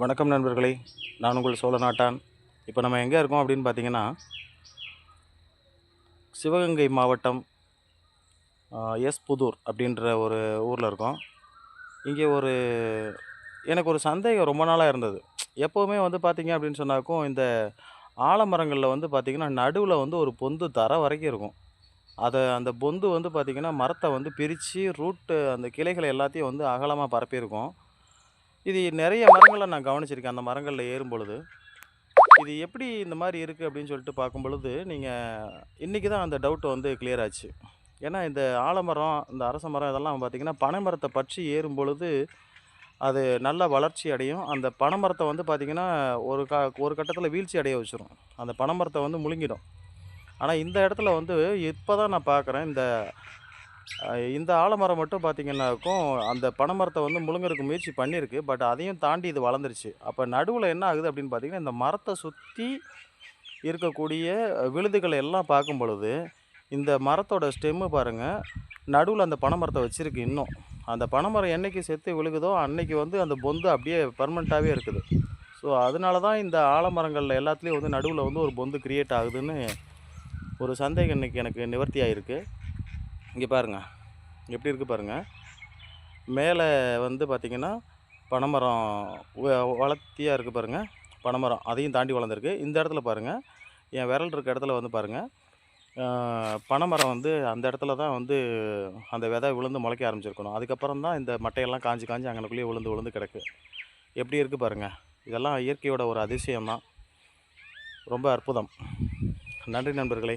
வணக்கம் நண்பர்களே நான் உங்கள் சோழ நாட்டான் இப்போ நம்ம எங்கே இருக்கோம் அப்படின்னு பார்த்தீங்கன்னா சிவகங்கை மாவட்டம் எஸ் புதூர் அப்படின்ற ஒரு ஊரில் இருக்கோம். இங்கே ஒரு எனக்கு ஒரு சந்தேகம் ரொம்ப நாளாக இருந்தது. எப்போவுமே வந்து பார்த்தீங்க அப்படின்னு சொன்னாக்கும் இந்த ஆலமரங்களில் வந்து பார்த்திங்கன்னா நடுவில் வந்து ஒரு பொந்து தர வரைக்கும் இருக்கும். அதை அந்த பொந்து வந்து பார்த்திங்கன்னா மரத்தை வந்து பிரித்து ரூட்டு அந்த கிளைகளை எல்லாத்தையும் வந்து அகலமாக பரப்பியிருக்கும். இது நிறைய மரங்களை நான் கவனிச்சிருக்கேன். அந்த மரங்களில் ஏறும் பொழுது இது எப்படி இந்த மாதிரி இருக்குது அப்படின்னு சொல்லிட்டு பார்க்கும் பொழுது நீங்கள் இன்றைக்கி தான் அந்த டவுட் வந்து கிளியர் ஆச்சு. ஏன்னா இந்த ஆலமரம் இந்த அரச மரம் இதெல்லாம் பார்த்திங்கன்னா பனைமரத்தை பற்றி ஏறும் பொழுது அது நல்ல வளர்ச்சி அடையும். அந்த பனைமரத்தை வந்து பார்த்திங்கன்னா ஒரு க ஒரு கட்டத்தில் வீழ்ச்சி அடைய வச்சிடும் அந்த பனைமரத்தை வந்து முழுங்கிடும். ஆனால் இந்த இடத்துல வந்து இப்போ தான் நான் பார்க்குறேன். இந்த இந்த ஆலமரம் மட்டும் பார்த்திங்கன்னாக்கும் அந்த பனைமரத்தை வந்து முழுங்கறதுக்கு முயற்சி பண்ணியிருக்கு பட் அதையும் தாண்டி இது வளர்ந்துருச்சு. அப்போ நடுவில் என்ன ஆகுது அப்படின்னு பார்த்தீங்கன்னா இந்த மரத்தை சுற்றி இருக்கக்கூடிய விழுதுகளை எல்லாம் பார்க்கும் பொழுது இந்த மரத்தோட ஸ்டெம்மு பாருங்கள் நடுவில் அந்த பனைமரத்தை வச்சுருக்கு இன்னும். அந்த பனைமரம் என்னைக்கு செத்து விழுகுதோ அன்னைக்கு வந்து அந்த பொந்து அப்படியே பர்மனெண்ட்டாகவே இருக்குது. ஸோ அதனால தான் இந்த ஆலமரங்களில் எல்லாத்துலேயும் வந்து நடுவில் வந்து ஒரு பொந்து கிரியேட் ஆகுதுன்னு ஒரு சந்தேகம் இன்னைக்கு எனக்கு நிவர்த்தி ஆகிருக்கு இங்கே பாருங்கள் எப்படி இருக்குது பாருங்கள் மேலே வந்து பார்த்திங்கன்னா பனைமரம் வளர்த்தியாக இருக்குது பாருங்கள் பனைமரம் அதையும் தாண்டி வளர்ந்துருக்கு. இந்த இடத்துல பாருங்கள் என் விரல் இருக்க இடத்துல வந்து பாருங்கள் பனைமரம் வந்து அந்த இடத்துல தான் வந்து அந்த விதை விழுந்து முளைக்க ஆரம்பிச்சிருக்கணும். அதுக்கப்புறம் தான் இந்த மட்டையெல்லாம் காஞ்சி காஞ்சி அங்கனக்குள்ளேயே விழுந்து விழுந்து கிடக்கு. எப்படி இருக்குது பாருங்கள் இதெல்லாம் இயற்கையோட ஒரு அதிசயம் தான் ரொம்ப அற்புதம். நன்றி நண்பர்களே.